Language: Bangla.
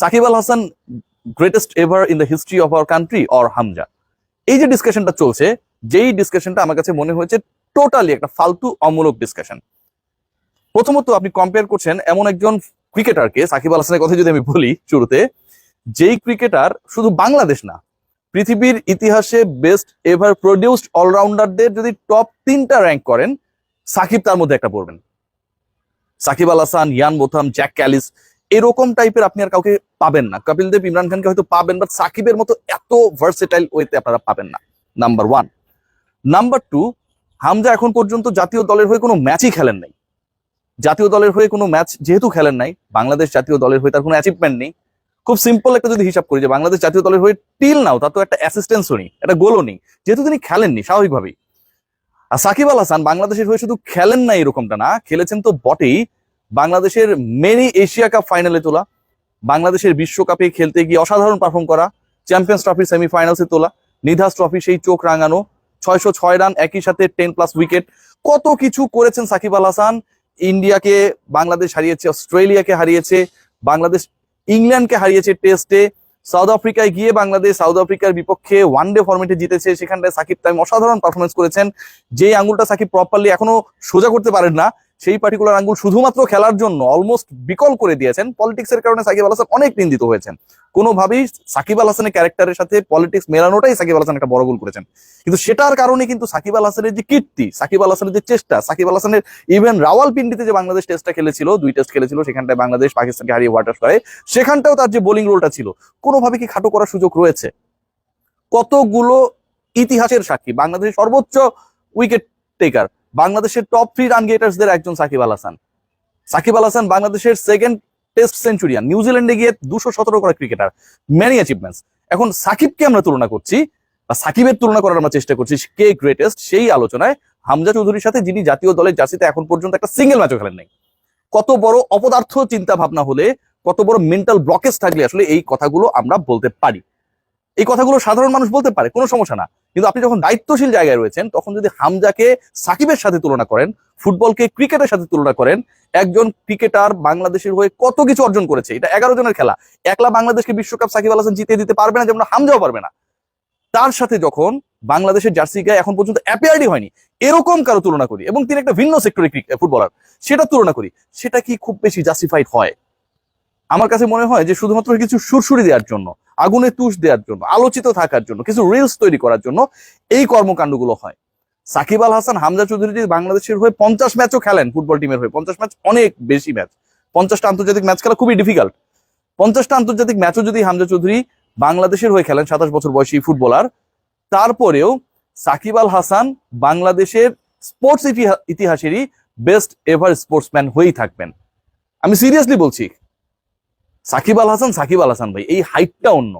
Shakib Al Hasan greatest ever in the history of our country or Hamza. এই যে ডিসকাশনটা চলছে, যেই ডিসকাশনটা আমার কাছে মনে হয়েছে টোটালি একটা ফালতু অমূলক ডিসকাশন প্রথমত আপনি কম্পেয়ার করছেন এমন একজন ক্রিকেটারকে সাকিব আল হাসানের কথা যদি আমি বলি শুরুতে, যেই ক্রিকেটার শুধু বাংলাদেশ না, পৃথিবীর ইতিহাসে বেস্ট এভার প্রডিউসড অলরাউন্ডারদের যদি টপ তিনটা র্যাঙ্ক করেন, সাকিব তার মধ্যে একটা পড়বেন। Shakib Al Hasan, Ian Botham Jacques Kallis এরকম টাইপের আপনি আর কাউকে পাবেন না। কপিল দেব, ইমরান খানকে হয়তো পাবেন বাট সাকিবের মতো এত ভার্সেটাইল ওয়েতে আপনারা পাবেন না। Number one number two Hamza এখন পর্যন্ত জাতীয় দলের হয়ে কোনো ম্যাচই খেলেন নাই। জাতীয় দলের হয়ে কোনো ম্যাচ যেহেতু খেলেন নাই, বাংলাদেশ জাতীয় দলের হয়ে তার কোনো অ্যাচিভমেন্ট নেই। খুব সিম্পল একটা যদি হিসাব করি যে বাংলাদেশ জাতীয় দলের হয়ে টিল নাও তার তো একটা অ্যাসিস্ট্যান্সও নেই, একটা গোলও নেই। যেহেতু তিনি খেলেননি, স্বাভাবিকভাবেই। আর সাকিব আল হাসান বাংলাদেশের হয়ে শুধু খেলেন না এরকমটা না, খেলেছেন তো বটেই বাংলাদেশের মেনি এশিয়া কাপ ফাইনালে তোলা, বাংলাদেশের বিশ্বকাপে খেলতে গিয়ে অসাধারণ পারফর্ম করা চ্যাম্পিয়ন্স ট্রফির সেমিফাইনালসে তোলা নিধাস ট্রফি সেই চোখ রাঙানো, ছয়শো ছয় রান একই সাথে টেন প্লাস উইকেট কত কিছু করেছেন সাকিব আল হাসান। ইন্ডিয়াকে বাংলাদেশ হারিয়েছে, অস্ট্রেলিয়াকে হারিয়েছে, বাংলাদেশ ইংল্যান্ডকে হারিয়েছে টেস্টে সাউথ আফ্রিকায় গিয়ে বাংলাদেশ সাউথ আফ্রিকার বিপক্ষে ওয়ান ডে ফর্মেটে জিতেছে, সেখানটায় সাকিব তাইম অসাধারণ পারফরমেন্স করেছেন। যে আঙুলটা সাকিব প্রপারলি এখনও সোজা করতে পারেন না সেই পার্টিকুলার আঙ্গুল শুধুমাত্র খেলার জন্য অলমোস্ট বিকল করে দিয়েছেন। পলিটিক্স এর কারণে সাকিব আল হাসান অনেক নিন্দিত হয়েছেন। কোনোভাবেই সাকিব আল হাসানের ক্যারেক্টারের সাথে পলিটিক্স মেলানোটাই সাকিব আল হাসান একটা বড় ভুল করেছেন। কিন্তু সেটার কারণে কিন্তু সাকিব আল হাসানের যে কীর্তি, সাকিব আল হাসানের যে চেষ্টা, সাকিব আল হাসানের ইভেন রাওয়ালপিন্ডিতে যে বাংলাদেশ টেস্টটা খেলেছিল, দুই টেস্ট খেলেছিল, সেখানটায় বাংলাদেশ, পাকিস্তানকে হারিয়ে ওয়াটার করে সেখানটাও তার যে বোলিং রোলটা ছিল, কোনোভাবে কি খাটো করার সুযোগ রয়েছে? কতগুলো ইতিহাসের সাক্ষী? বাংলাদেশের সর্বোচ্চ উইকেট টেকার বাংলাদেশের টপ থ্রি রান গেটার্সদের একজন সাকিব আল হাসান। সাকিব আল হাসান বাংলাদেশের সেকেন্ড টেস্ট সেঞ্চুরিয়ান নিউজিল্যান্ডে গিয়ে দুশো সতেরো করা ক্রিকেটার ম্যানি অ্যাচিভমেন্টস এখন সাকিবকে আমরা তুলনা করছি, বা সাকিবের তুলনা করার আমরা চেষ্টা করছি, কে গ্রেটেস্ট সেই আলোচনায় হামজা চৌধুরীর সাথে যিনি জাতীয় দলের জার্সিতে এখন পর্যন্ত একটা সিঙ্গেল ম্যাচও খেলেন নাই। কত বড় অপদার্থ চিন্তা ভাবনা হলে, কত বড় মেন্টাল ব্লকেজ থাকলে আসলে এই কথাগুলো আমরা বলতে পারি। এই কথাগুলো সাধারণ মানুষ বলতে পারে, কোনো সমস্যা না। কিন্তু আপনি যখন দায়িত্বশীল জায়গায় রয়েছেন, তখন যদি হামজাকে সাকিবের সাথে তুলনা করেন, ফুটবলকে ক্রিকেটের সাথে তুলনা করেন, একজন ক্রিকেটার বাংলাদেশের হয়ে কত কিছু অর্জন করেছে, এটা এগারো জনের খেলা। একলা বাংলাদেশকে বিশ্বকাপ সাকিব আল হাসান জিতে দিতে পারবে না, যেমন হামজাও পারবে না। তার সাথে যখন বাংলাদেশের জার্সি গায়ে এখন পর্যন্ত অ্যাপিয়ারডি হয়নি, এরকম কারও তুলনা করি, এবং তিনি একটা ভিন্ন সেক্টরে ফুটবলার সেটা তুলনা করি, সেটা কি খুব বেশি জাস্টিফাইড হয়? আমার কাছে মনে হয় যে শুধুমাত্র কিছু সুরসুরি দেওয়ার জন্য, আগুনে তুষ দেওয়ার জন্য, আলোচিত থাকার জন্য, কিছু রিলস তৈরি করার জন্য এই কর্মকাণ্ডগুলো হয়। সাকিব আল হাসান, হামজা চৌধুরী যদি বাংলাদেশের হয়ে পঞ্চাশ ম্যাচও খেলেন ফুটবল টিমের হয়ে, পঞ্চাশ ম্যাচ অনেক বেশি ম্যাচ। পঞ্চাশটা আন্তর্জাতিক ম্যাচ খেলা খুবই ডিফিকাল্ট পঞ্চাশটা আন্তর্জাতিক ম্যাচও যদি হামজা চৌধুরী বাংলাদেশের হয়ে খেলেন, সাতাশ বছর বয়সী ফুটবলার তারপরেও সাকিব আল হাসান বাংলাদেশের স্পোর্টস ইতিহাসেরই বেস্ট এভার স্পোর্টসম্যান হয়েই থাকবেন। আমি সিরিয়াসলি বলছি সাকিব আল হাসান সাকিব আল হাসান ভাই এই হাইটটা অন্য।